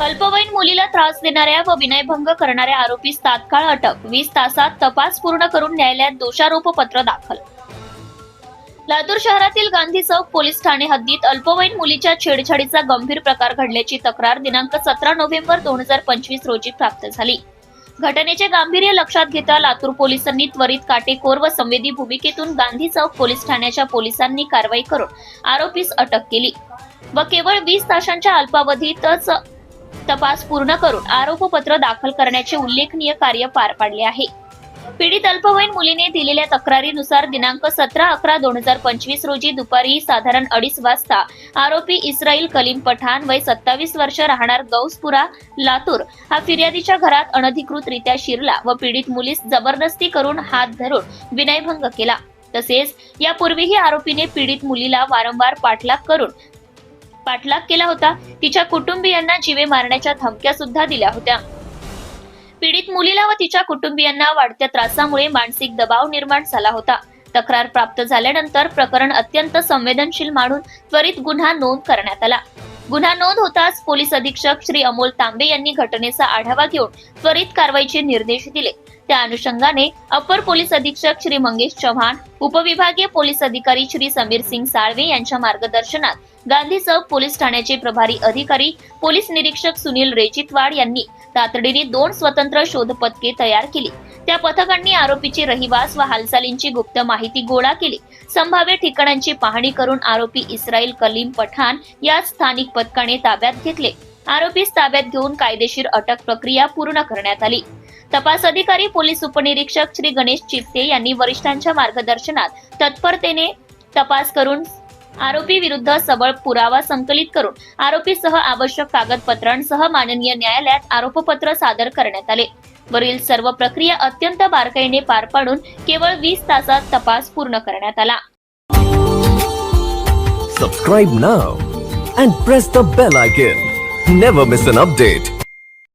अल्पवयीन मुलीला त्रास देणाऱ्या व विनयभंग करणाऱ्या आरोपीस तात्काळ अटक. वीस तासात तपास पूर्ण करून न्यायालयात दोषारोप पत्र दाखल. लातूर शहरातील गांधी चौक पोलीस ठाणे हद्दीत अल्पवयीन मुलीच्या छेडछाडीचा गंभीर प्रकार घडल्याची तक्रार दिनांक सतरा नोव्हेंबर दोन हजार पंचवीस रोजी प्राप्त झाली. घटनेचे गांभीर्य लक्षात घेता लातूर पोलिसांनी त्वरित काटेकोर व संवेदी भूमिकेतून गांधी चौक पोलीस ठाण्याच्या पोलिसांनी कारवाई करून आरोपीस अटक केली. व केवळ वीस तासांच्या अल्पावधीतच तपास पूर्ण करून आरोपपत्र दाखल करण्याचे उल्लेखनीय कार्य पार पाडले आहे. पीडित अल्पवयीन मुलीने दिलेल्या तक्रारीनुसार दिनांक सतरा अकरा दोन हजार पंचवीस रोजी दुपारी साधारण अडीच वाजता आरोपी इस्राईल कलीम पठाण वय सत्तावीस वर्ष राहणार गौसपुरा लातूर हा फिर्यादीच्या घरात अनधिकृतरित्या शिरला व पीडित मुलीस जबरदस्ती करून हात धरून विनयभंग केला. तसेच यापूर्वीही आरोपीने पीडित मुलीला वारंवार पाठलाग करून पाठलाग केला होता. तिच्या कुटुंबियांना जीवे मारण्याच्या धमक्या सुद्धा दिल्या होत्या. पीडित मुलीला व तिच्या कुटुंबियांना वाढत्या त्रासामुळे मानसिक दबाव निर्माण झाला होता. तक्रार प्राप्त झाल्यानंतर प्रकरण अत्यंत संवेदनशील मानून त्वरित गुन्हा नोंद करण्यात आला. गुन्हा नोंद होताच पोलीस अधीक्षक श्री अमोल तांबे यांनी घटनेचा आढावा घेऊन त्वरित कारवाईचे निर्देश दिले. त्या अनुषंगाने अपर पोलीस अधीक्षक श्री मंगेश चव्हाण उपविभागीय पोलीस अधिकारी श्री समीर सिंग साळवे यांच्या मार्गदर्शनात गांधी चौक पोलीस ठाण्याचे प्रभारी अधिकारी पोलीस निरीक्षक सुनील रेचितवाड यांनी तातडीने दोन स्वतंत्र शोध पथके तयार केली. त्या पथकांनी आरोपीची रहिवास व हालचालींची गुप्त माहिती गोळा केली. संभाव्य ठिकाणांची पाहणी करून आरोपी इस्राईल कलीम पठाण या स्थानिक पथकाने ताब्यात घेतले. आरोपीस ताब्यात घेऊन कायदेशीर अटक प्रक्रिया पूर्ण करण्यात आली. तपास अधिकारी पोलीस उपनिरीक्षक श्री गणेश चित्ते यांनी वरिष्ठांच्या मार्गदर्शनात तत्परतेने तपास करून आरोपी विरुद्ध सबळ पुरावा संकलित करून आरोपीसह आवश्यक कागदपत्रांसह माननीय न्यायालयात आरोपपत्र सादर करण्यात आले. वरील सर्व प्रक्रिया अत्यंत बारकाईने पार पाडून केवळ वीस तासात तपास पूर्ण करण्यात आला. सबस्क्राईब ना and press the bell icon never miss an update